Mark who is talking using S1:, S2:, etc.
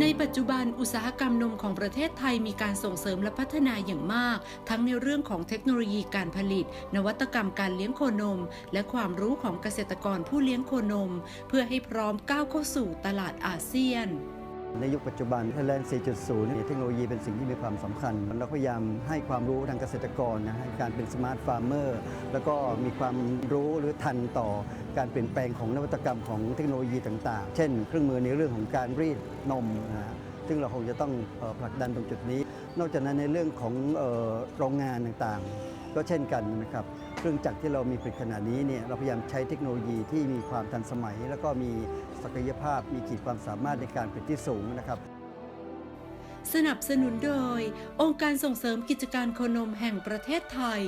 S1: ในปัจจุบันอุตสาหกรรมนมของประเทศไทยมีการส่งเสริมและพัฒนาอย่างมาก ทั้งในเรื่องของเทคโนโลยีการผลิต นวัตกรรมการเลี้ยงโคนม และความรู้ของเกษตรกรผู้เลี้ยงโคนม เพื่อให้พร้อมก้าวเข้าสู่ตลาดอาเซียน
S2: ในยุคปัจจุบัน Thailand 4.0 เทคโนโลยีเป็นสิ่งที่มีความสำคัญ เราพยายามให้ความรู้ทางเกษตรกรนะให้การเป็นสมาร์ทฟาร์มเมอร์แล้วก็มีความรู้หรือทันต่อการเปลี่ยนแปลงของนวัตกรรมของเทคโนโลยีต่างๆ เช่น เครื่องมือในเรื่องของการรีดนมนะฮะซึ่งเราคงจะต้องผลักดันตรงจุดนี้ นอกจากนั้นในเรื่องของโรงงานต่างๆ ก็เช่นกันนะครับ เครื่องจักรที่เรามีผลิตขนาดนี้เนี่ยเราพยายามใช้เทคโนโลยีที่มีความทันสมัย แล้วก็มีศักยภาพมีขีดความสามารถในการผลิตที่สูงนะครับ
S1: สนับสนุนโดย องค์การส่งเสริมกิจการโคนมแห่งประเทศไทย